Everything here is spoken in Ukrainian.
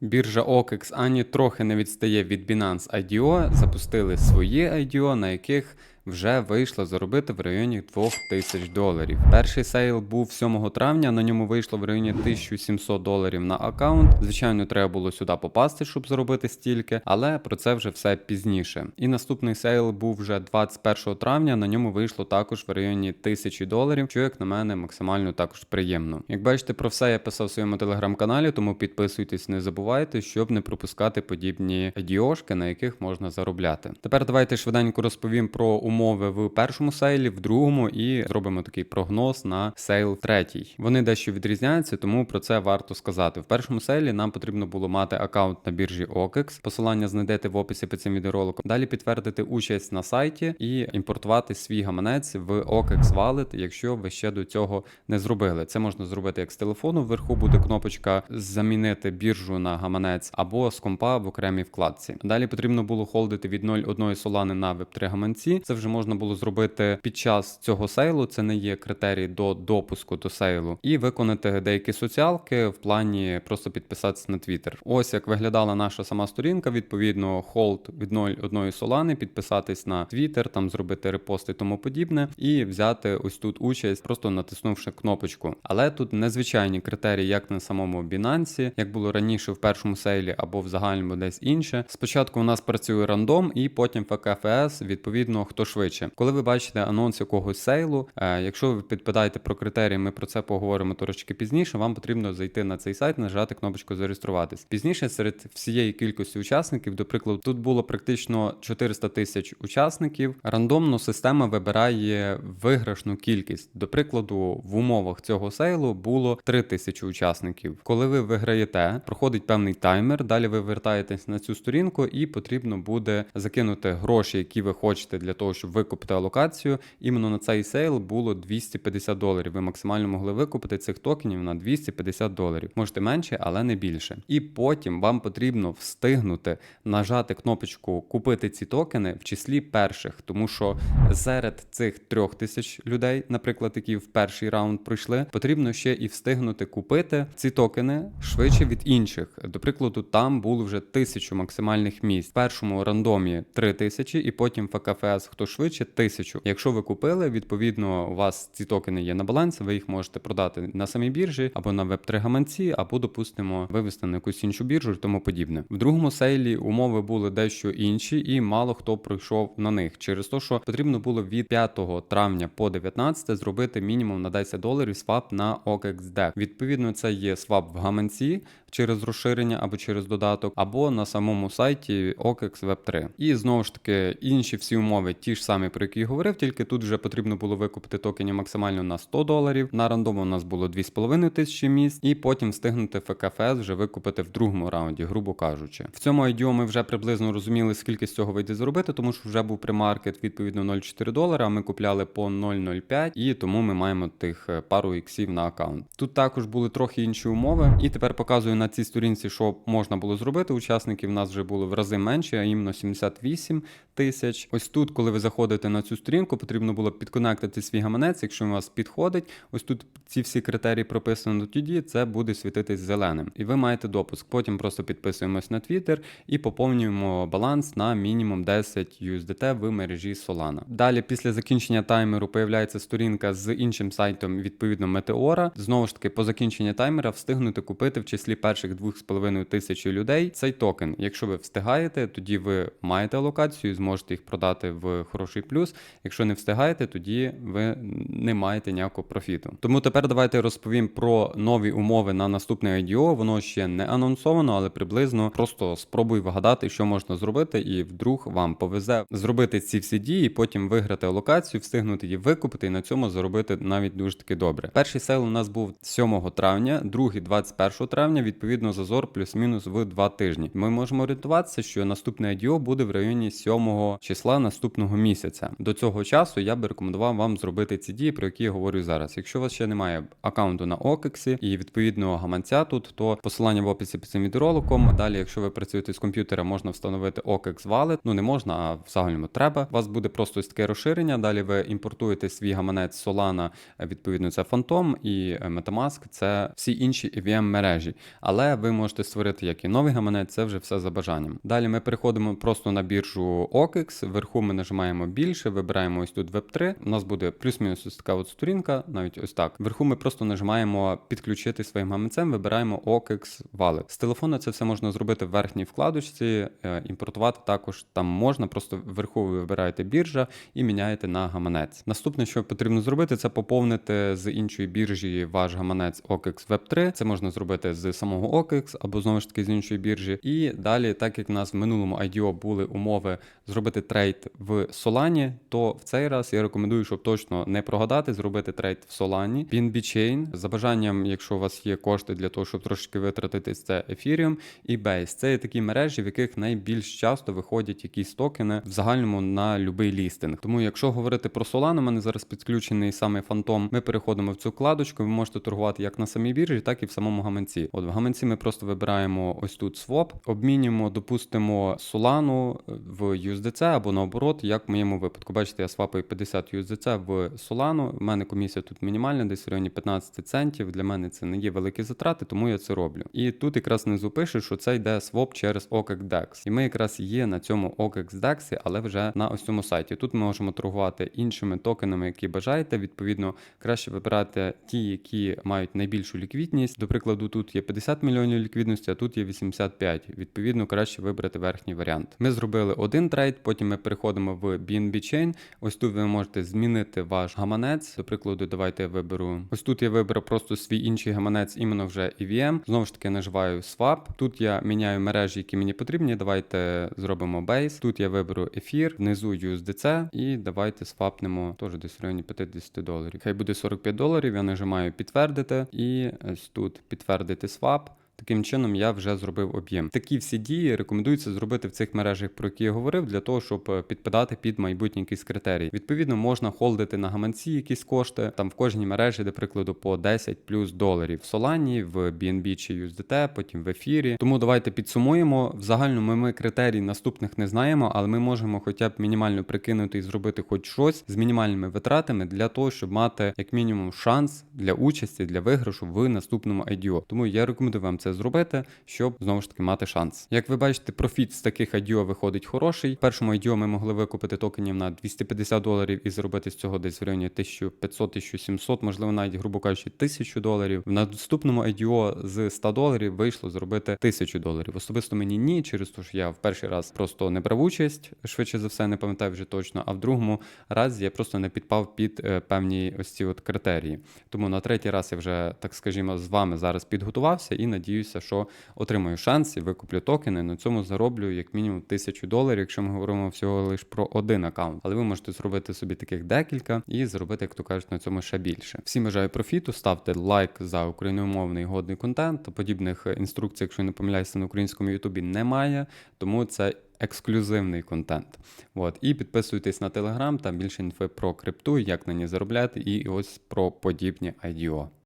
Біржа OKEX ані трохи не відстає від Binance IDO, запустили свої IDO, на яких вже вийшло заробити в районі 2000 доларів. Перший сейл був 7 травня, на ньому вийшло в районі 1700 доларів на аккаунт. Звичайно, треба було сюди попасти, щоб заробити стільки, але про це вже все пізніше. І наступний сейл був вже 21 травня. На ньому вийшло також в районі 1000 доларів, що як на мене максимально також приємно. Як бачите, про все я писав в своєму телеграм-каналі, тому підписуйтесь, не забувайте, щоб не пропускати подібні IDO-шки, на яких можна заробляти. Тепер давайте швиденько розповім про умови в першому сейлі, в другому, і зробимо такий прогноз на сейл третій. Вони дещо відрізняються, тому про це варто сказати. В першому сейлі нам потрібно було мати аккаунт на біржі OKEX. Посилання знайдете в описі під цим відеороликом. Далі підтвердити участь на сайті і імпортувати свій гаманець в OKEX Wallet, якщо ви ще до цього не зробили. Це можна зробити як з телефону. Вверху буде кнопочка замінити біржу на гаманець або з компа в окремій вкладці. Далі потрібно було холдити від 0,1 солани на Web3 гаманці. Це вже можна було зробити під час цього сейлу. Це не є критерій до допуску до сейлу, і виконати деякі соціалки в плані просто підписатися на Twitter. Ось як виглядала наша сама сторінка. Відповідно, холд від 0,1 солани, підписатись на Twitter, там зробити репости і тому подібне, і взяти ось тут участь, просто натиснувши кнопочку. Але тут незвичайні критерії, як на самому Binance, як було раніше в першому сейлі або в загальному десь інше. Спочатку у нас працює рандом, і потім ФКФС, відповідно, хто швидше. Коли ви бачите анонс якогось сейлу, е, якщо ви підпадаєте про критерії, ми про це поговоримо трошки пізніше. Вам потрібно зайти на цей сайт, нажати кнопочку зареєструватись. Пізніше серед всієї кількості учасників, до прикладу, тут було практично 400 тисяч учасників. Рандомно система вибирає виграшну кількість. До прикладу, в умовах цього сейлу було 3 тисячі учасників. Коли ви виграєте, проходить певний таймер. Далі ви вертаєтесь на цю сторінку, і потрібно буде закинути гроші, які ви хочете для того, щоб викупити алокацію. Іменно на цей сейл було 250 доларів. Ви максимально могли викупити цих токенів на 250 доларів. Можете менше, але не більше. І потім вам потрібно встигнути нажати кнопочку Купити ці токени в числі перших, тому що серед цих трьох тисяч людей, наприклад, які в перший раунд пройшли, потрібно ще і встигнути купити ці токени швидше від інших. До прикладу, там було вже тисячу максимальних місць. В першому рандомі три тисячі, і потім ФКФС, хто швидше, тисячу. Якщо ви купили, відповідно, у вас ці токени є на балансі, ви їх можете продати на самій біржі або на веб-3 гаманці, або, допустимо, вивести на якусь іншу біржу і тому подібне. В другому сейлі умови були дещо інші, і мало хто пройшов на них через те, що потрібно було від 5 травня по 19 зробити мінімум на 10 доларів свап на OKXDEX. Відповідно, це є свап в гаманці через розширення або через додаток, або на самому сайті OKEX Web 3. І знову ж таки інші всі умови, ті ж самі, про які говорив, тільки тут вже потрібно було викупити токені максимально на 100 доларів. На рандому у нас було 2,5 тисячі місць, і потім встигнути ФКФС вже викупити в другому раунді, грубо кажучи. В цьому IDO ми вже приблизно розуміли, скільки з цього вийде зробити, тому що вже був примаркет відповідно 0,4 долара. а Ми купляли по 0,05 і тому ми маємо тих е, пару іксів на аккаунт. Тут також були трохи інші умови, і тепер показую на цій сторінці, що можна було зробити. Учасників в нас вже було в рази менше, а іменно 78 тисяч. Ось тут, коли ви заходите на цю сторінку, потрібно було підконектити свій гаманець. Якщо він у вас підходить, ось тут ці всі критерії прописано, тоді це буде світитись зеленим. І ви маєте допуск. Потім просто підписуємось на Twitter і поповнюємо баланс на мінімум 10 USDT в мережі Solana. Далі, після закінчення таймеру, появляється сторінка з іншим сайтом, відповідно Метеора. Знову ж таки, по закінченні таймера встигнути купити в числі перших 2,5 тисячі людей цей токен. Якщо ви встигаєте, тоді ви маєте алокацію, зможете їх продати в хороший плюс. Якщо не встигаєте, тоді ви не маєте ніякого профіту. Тому тепер давайте розповім про нові умови на наступне IDO. Воно ще не анонсовано, але приблизно просто спробуй вгадати, що можна зробити, і вдруг вам повезе зробити ці всі дії, потім виграти алокацію, встигнути її викупити і на цьому заробити навіть дуже таки добре. Перший сейл у нас був 7 травня, другий 21 травня. Відповідно, зазор плюс-мінус в два тижні. Ми можемо орієнтуватися, що наступне IDO буде в районі 7 числа наступного місяця. До цього часу я би рекомендував вам зробити ці дії, про які я говорю зараз. Якщо у вас ще немає аккаунту на OKEX і відповідного гаманця тут, то посилання в описі під цим відеороликом. Далі, якщо ви працюєте з комп'ютера, можна встановити OKEX Wallet. Ну не можна, а в загальному треба. У вас буде просто таке розширення. Далі ви імпортуєте свій гаманець Solana, відповідно, це Phantom і е, MetaMask, це всі інші EVM мережі. Але ви можете створити як і новий гаманець, це вже все за бажанням. Далі ми переходимо просто на біржу OKEX. Вверху ми нажимаємо більше, вибираємо ось тут Web3. У нас буде плюс-мінус ось така от сторінка, навіть ось так. Вверху ми просто нажимаємо підключити своїм гаманцем, вибираємо OKEX Wallet. З телефона це все можна зробити в верхній вкладочці, е, імпортувати також там можна. Просто вверху ви вибираєте біржа і міняєте на гаманець. Наступне, що потрібно зробити, це поповнити з іншої біржі ваш гаманець OKEX Web3. Це можна зробити з самого OKEX або знову ж таки з іншої біржі. І далі, так як в нас в минулому IDO були умови зробити трейд в Solana, то в цей раз я рекомендую, щоб точно не прогадати, зробити трейд в Solana. BNB Chain, за бажанням, якщо у вас є кошти для того, щоб трошки витратитись, це Ethereum і Base. Це є такі мережі, в яких найбільш часто виходять якісь токени в загальному на будь-який лістинг. Тому, якщо говорити про Solana, у мене зараз підключений саме Phantom, ми переходимо в цю вкладочку. Ви можете торгувати як на самій біржі, так і в самому гаманці. От в гаманці ми просто вибираємо ось тут swap, обмінюємо, допустимо, Solana в USDC або наоборот, як в моєму випадку. Бачите, я свапаю 50 USDC в Solana. У мене комісія тут мінімальна, десь в районі 15 центів. Для мене це не є великі затрати, тому я це роблю. І тут якраз внизу пише, що це йде своп через OKEX DEX. І ми якраз є на цьому OKEX DEX, але вже на ось цьому сайті. Тут ми можемо торгувати іншими токенами, які бажаєте. Відповідно, краще вибирати ті, які мають найбільшу ліквідність. До прикладу, тут є 50 мільйонів ліквідності, а тут є 85. Відповідно, краще вибрати верхній варіант. Ми зробили один трейд, потім ми переходимо в BNB Chain. Ось тут ви можете змінити ваш гаманець. До прикладу, давайте я виберу. Ось тут я виберу просто свій інший гаманець, іменно вже EVM. Знову ж таки, наживаю Swap. Тут я міняю мережі, які мені потрібні. Давайте зробимо Base. Тут я виберу ефір, внизу USDC і давайте свапнемо теж десь в районі 50 доларів. Хай буде 45 доларів. Я нажимаю підтвердити і ось тут підтвердити свап. Таким чином я вже зробив об'єм. Такі всі дії рекомендується зробити в цих мережах, про які я говорив, для того, щоб е, підпадати під майбутні якісь критерії. Відповідно, можна холдити на гаманці якісь кошти там в кожній мережі, де прикладу по 10 плюс доларів в Solana, в BNB чи USDT, потім в ефірі. Тому давайте підсумуємо. В загальному ми критерій наступних не знаємо, але ми можемо хоча б мінімально прикинути і зробити хоч щось з мінімальними витратами для того, щоб мати як мінімум шанс для участі, для виграшу в наступному IDO. Тому я рекомендую вам це зробити, щоб знову ж таки мати шанс. Як ви бачите, профіт з таких IDO виходить хороший. В першому IDO ми могли викупити токенів на 250 доларів і заробити з цього десь в районі 1500-1700, можливо, навіть, грубо кажучи, 1000 доларів. В наступному IDO з 100 доларів вийшло зробити 1000 доларів. Особисто мені ні, через те, що я в перший раз просто не брав участь, швидше за все, не пам'ятаю вже точно. А в другому разі я просто не підпав під е, певні ось ці от критерії. Тому на третій раз я вже, так скажімо, з вами зараз підготувався і надіюся, що отримаю шанс і викуплю токени. На цьому зароблю як мінімум тисячу доларів, якщо ми говоримо всього лише про один аккаунт. Але ви можете зробити собі таких декілька і зробити, як то кажуть, на цьому ще більше. Всім бажаю профіту, ставте лайк за україномовний годний контент. Подібних інструкцій, якщо не помиляюся, на українському ютубі немає, тому це. Ексклюзивний контент. От. І підписуйтесь на телеграм, там більше інфи про крипту, як на ній заробляти, і ось про подібні IDO.